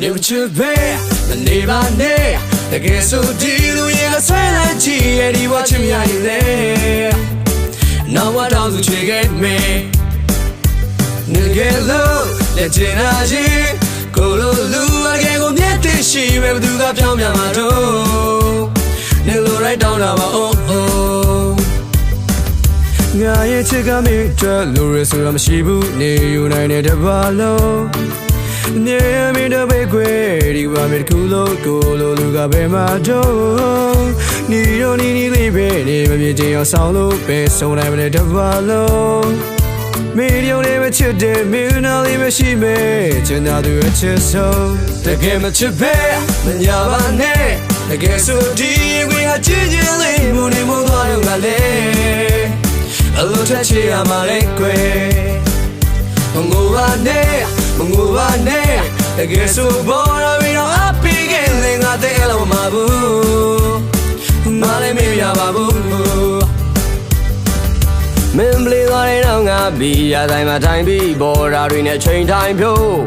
နေမချစ်ပဲမနေပါနဲ့တကယ်ဆိုဒီလူရင်ကဆွဲလိုက်ကြည့်ရဒီဘဝချင်မြရင်လေနောက်ဝတောင်းစုချေခဲ့မယ်နေကယ်လို့လက်ချင်လာချင်းကိုလိုလူအကယ်ကိုမြတ်တရှိပဲဘသူကပြောင်းပြန်မှာတော့နေလိုလိုက်တောင်းတာပါ oh oh ငါရဲ့ချစ်ကမင်းအတွက်လိုရဆိုတာမရှိဘူးနေယူနိုင်တဲ့တပါလုံး နေမင်းတို့ပဲခွေဒီပါမေတခုလို့ကိုလိုလူကပဲမှာတော့နေရောနေနေလေးပဲနေမပြေချင်အောင်ဆောင်လို့ပဲဆုံးနိုင်မလဲတပါလုံးမီဒီယိုလေးပဲချစ်တယ်မင်းနာလေးပဲရှိမယ်ချင်တာသူအချစ်ဆုံးတကယ်မချစ်ပဲမညာပါနဲ့တကယ်ဆိုဒီခွေဟာချစ်ချင်းလေးမူနေမို့သွားတော့ငါလေအလိုထက်ချေရမှာလေကွယ်မငိုပါနဲ့ မငိုပါနဲ့တကယ်ဆိုပေါ်ရပြီးတော့အပီးကလေးငါတဲ့လို့မဘူးမလည်းမရပါဘူးမင်းပလီသွားတဲ့တော့ငါဘီရတိုင်းမှာထိုင်ပြီးပေါ်ရာတွေနဲ့ချိန်ထိုင်ဖြိုး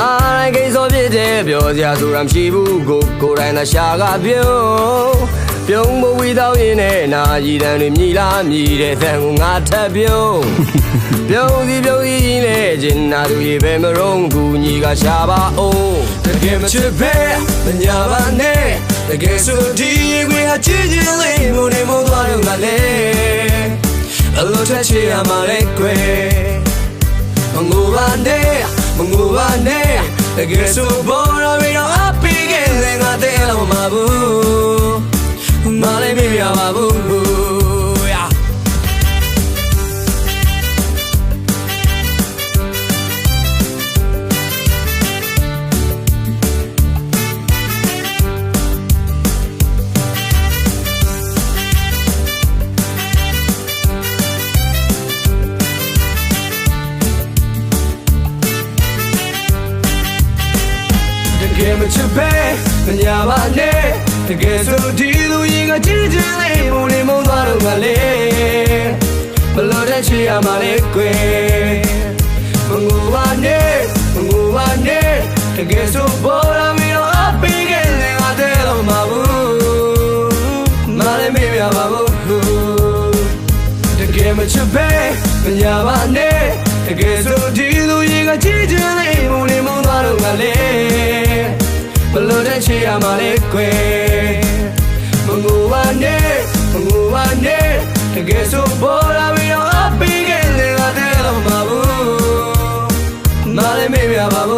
အားရကိစ္စဖြစ်တယ်ပြောစရာဆိုတာမရှိဘူးကိုကိုယ်တိုင်သာရှာကပြုံးပြုံးမဝီတော့ရင်နဲ့နာရီတန်တွေမြည်လားမြည်တဲ့သံကိုငါထပ်ပြုံးပြုံးစီပြုံးစီ ကြီးနဲ့ကျင်နာသူတွေပဲမရုံးကူညီကရှာပါအောင်တကယ်မချစ်ပဲမညာပါနဲ့တကယ်ဆိုဒီခွေဟာချစ်ချင်းလေးမို့နေမို့သွားတော့ငါလေအလိုထက်ချေရမှာလေကွယ်မငိုပါနဲ့မငိုပါနဲ့တကယ်ဆိုပေါ်ရပြီးတော့အပီးကလေးငါတဲ့လို့မဘူးမလည်းမရပါဘူး ကယ်မချစ်ပဲမညာပါနဲ့တကယ်ဆိုဒီလူရင်ကကြည်ကြည်လေးမုန်နေမုန်းသွားတော့ကလေးဘလို့တဲ့ချီရမှာလေကွယ်မငိုပါနဲ့မငိုပါနဲ့တကယ်ဆိုပေါ်လာမီတော့အပီးကလေးငါတဲ့တော့မဘူးမလည်းမရပါဘူးတကယ်မချစ်ပဲမညာပါနဲ့တကယ်ဆိုဒီလူရင်ကကြည်ကြည်လေးမုန်နေမုန်းသွားတော့ကလေး ဘလို့တဲ့ချေရမှာလေကွယ်မငိုပါနဲ့မငိုပါနဲ့တကယ်ဆိုပေါ်လာပြီးတော့အပီးကလေးကတဲ့တော့မဘူးမလည်းမရပါဘူး